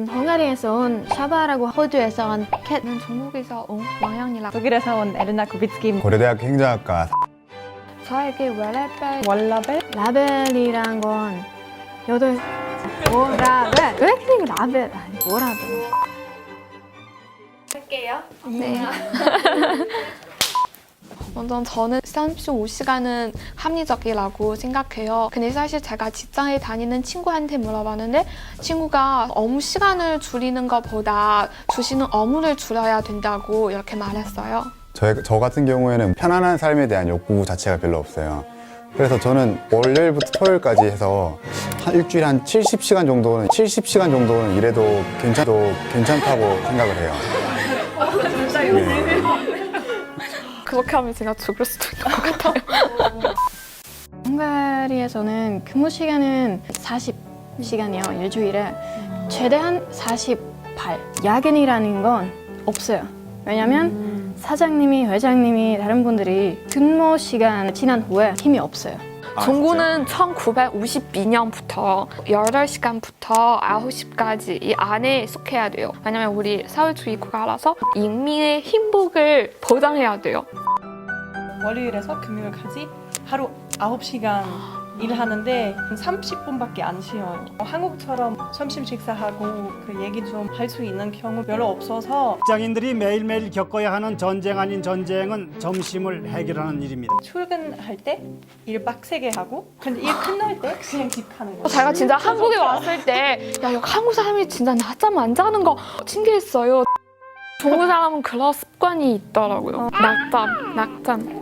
헝가리에서 온 샤바라고 호주에서 온 캣. 저는 중국에서 온 왕양이라. 독일에서 온 에르나 구비츠키. 고려대학 행정학과. 저에게 웰레벨 월라벨? 라벨이란 건 여덟. 뭐라벨? 왜 그리고 라벨? 아니 뭐라벨 네. 먼저 저는 35시간은 합리적이라고 생각해요. 근데 사실 제가 직장에 다니는 친구한테 물어봤는데 친구가 업무 시간을 줄이는 것보다 주시는 업무를 줄여야 된다고 이렇게 말했어요. 저, 저 같은 경우에는 편안한 삶에 대한 욕구 자체가 별로 없어요. 그래서 저는 월요일부터 토요일까지 해서 한 일주일에 한 70시간 정도는 70시간 정도는 일해도 괜찮도 괜찮다고 생각을 해요. 네. 그렇게 하면 제가 죽을 수도 있는 것 같아요. 헝가리에서는 근무 시간은 40시간이요 일주일에. 최대한 48 야근이라는 건 없어요. 왜냐면 사장님이 회장님이 다른 분들이 근무 시간 지난 후에 힘이 없어요 종구는 1952년부터 8시간부터 9시까지 이 안에 속해야 돼요. 왜냐면 우리 사회주의 국가라서 인민의 행복을 보장해야 돼요. 월요일에서 금요일까지 하루 9시간 일하는데 30분밖에 안 쉬어요. 한국처럼 점심 식사하고 그 얘기 좀 할 수 있는 경우 별로 없어서 직장인들이 매일매일 겪어야 하는 전쟁 아닌 전쟁은 점심을 해결하는 일입니다. 출근할 때 일 빡세게 하고 근데 일 끝날 때 그냥 집 가는 거예요. 제가 진짜 한국에 왔을 때, 야, 여기 한국 사람이 진짜 낮잠 안 자는 거 신기했어요. 중국 사람은 그런 습관이 있더라고요. 낮잠, 낮잠.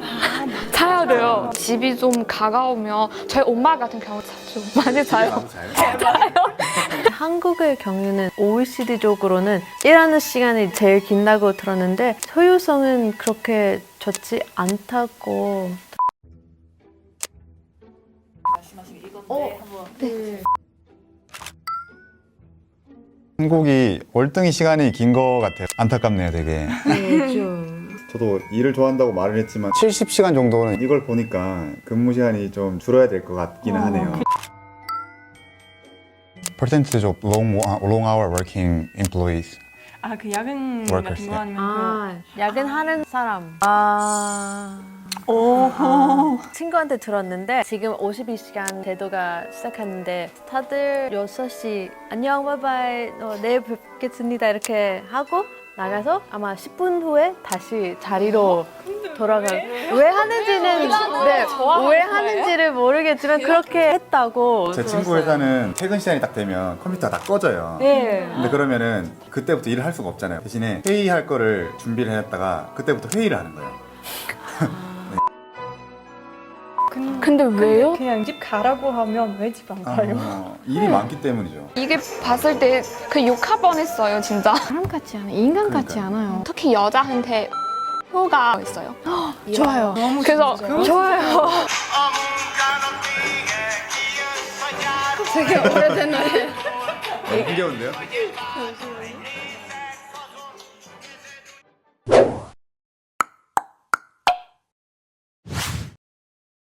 자야 돼요. 집이 좀 가까우면 저희 엄마 같은 경우 자주 많이 자요. 한국의 경우는 OECD적으로는 일하는 시간이 제일 긴다고 들었는데 효율성은 그렇게 좋지 않다고 한국이 월등히 시간이 긴 것 같아요. 안타깝네요, 되게. 저도 일을 좋아한다고 말을 했지만 70시간 정도는 이걸 보니까 근무 시간이 좀 줄어야 될 것 같기는 하네요. percentage of long, long hour working employees. 아 그 야근 Workers, 같은 거 아니면 아 야근하는 사람. 아. 그 오. 친구한테 들었는데 지금 52시간 제도가 시작했는데 다들 6시 안녕 바이바이. 어, 내일 뵙겠습니다. 이렇게 하고 나가서 아마 10분 후에 다시 자리로 돌아가 왜 하는지는 네, 왜 하는지를 모르겠지만 그렇게 했다고 제 친구 들었어요. 회사는 퇴근 시간이 딱 되면 컴퓨터가 다 꺼져요. 네. 근데 그러면은 그때부터 일을 할 수가 없잖아요. 대신에 회의할 거를 준비를 해놨다가 그때부터 회의를 하는 거예요. 근데 왜요? 그냥 집 가라고 하면 왜 집 안 가요? 어, 일이 많기 때문이죠. 이게 봤을 때 그 욕할 뻔했어요, 진짜. 사람 같지 않아요 인간 같지 그러니까요. 않아요 특히 여자한테 효가 있어요. 좋아요 그래서 좋아요 되게 오래된 노래 너무 흥겨운데요?